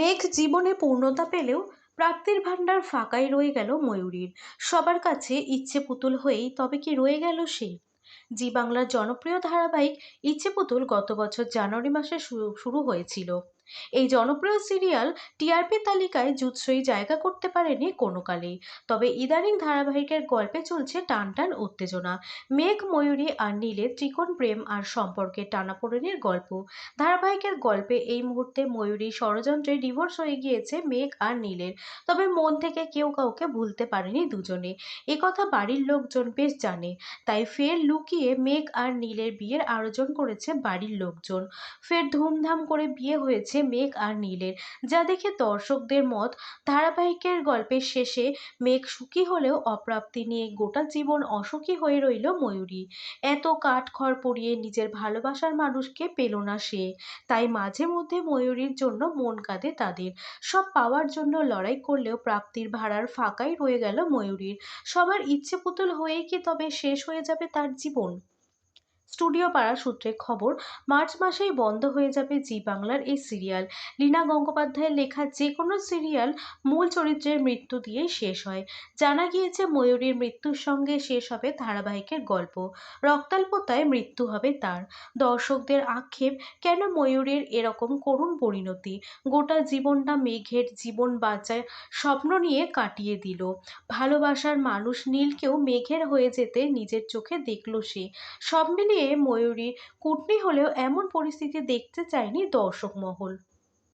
মেঘ জীবনে পূর্ণতা পেলেও প্রাপ্তির ভাণ্ডার ফাঁকাই রয়ে গেল ময়ূরীর। সবার কাছে ইচ্ছে পুতুল হয়েই তবে কি রয়ে গেল সে? জি বাংলার জনপ্রিয় ধারাবাহিক ইচ্ছে পুতুল গত বছর জানুয়ারি মাসে শুরু শুরু হয়েছিল। এই জনপ্রিয় সিরিয়াল টিআরপি তালিকায় জুৎসই জায়গা করতে পারেনি কোনো কালেই তবে ইদানিং ধারাবাহিকের গল্পে চলছে টান টান উত্তেজনা। মেঘ, ময়ূরী আর নীলের ত্রিকোণ প্রেম আর সম্পর্কে টানাপোড়েনের গল্প। ধারাবাহিকের গল্পে এই মুহূর্তে ময়ূরী ষড়যন্ত্রে ডিভোর্স হয়ে গিয়েছে মেঘ আর নীলের। তবে মন থেকে কেউ কাউকে ভুলতে পারেনি দুজনে। একথা বাড়ির লোকজন বেশ জানে। তাই ফের লুকিয়ে মেঘ আর নীলের বিয়ের আয়োজন করেছে বাড়ির লোকজন। ফের ধুমধাম করে বিয়ে হয়েছে মেঘ আর নীলের। যা দেখে দর্শকদের মত ধারাবাহিকের গল্পের শেষে মেঘ সুখী হলেও অপ্রাপ্তি নিয়ে গোটা জীবন অসুখী হয়ে রইল ময়ূরী। এত কাঠখড় পড়িয়ে নিজের ভালোবাসার মানুষকে পেল না সে। তাই মাঝে মধ্যে ময়ূরীর জন্য মন কাঁদে তাদের। সব পাওয়ার জন্য লড়াই করলেও প্রাপ্তির ভাড়ার ফাঁকাই রয়ে গেল ময়ূরীর। সবার ইচ্ছে পুতুল হয়েই কি তবে শেষ হয়ে যাবে তার জীবন? স্টুডিও পাড়া সূত্রে খবর, মার্চ মাসেই বন্ধ হয়ে যাবে জি বাংলার এই সিরিয়াল। লীনা গঙ্গোপাধ্যায়ের লেখা যে কোনো সিরিয়াল মূল চরিত্রের মৃত্যু দিয়েই শেষ হয়। জানা গিয়েছে ময়ূরীর মৃত্যুর সঙ্গে শেষ হবে ধারাবাহিকের গল্প। রক্তাল্পতায় মৃত্যু হবে তার। দর্শকদের আক্ষেপ, কেন ময়ূরের এরকম করুণ পরিণতি? গোটা জীবনটা মেঘের জীবন বাঁচায় স্বপ্ন নিয়ে কাটিয়ে দিল। ভালোবাসার মানুষ নীলকেও মেঘের হয়ে যেতে নিজের চোখে দেখল সে। সব মিলিয়ে ময়ূরী কুটনি হলেও এমন পরিস্থিতি দেখতে চায়নি দর্শক মহল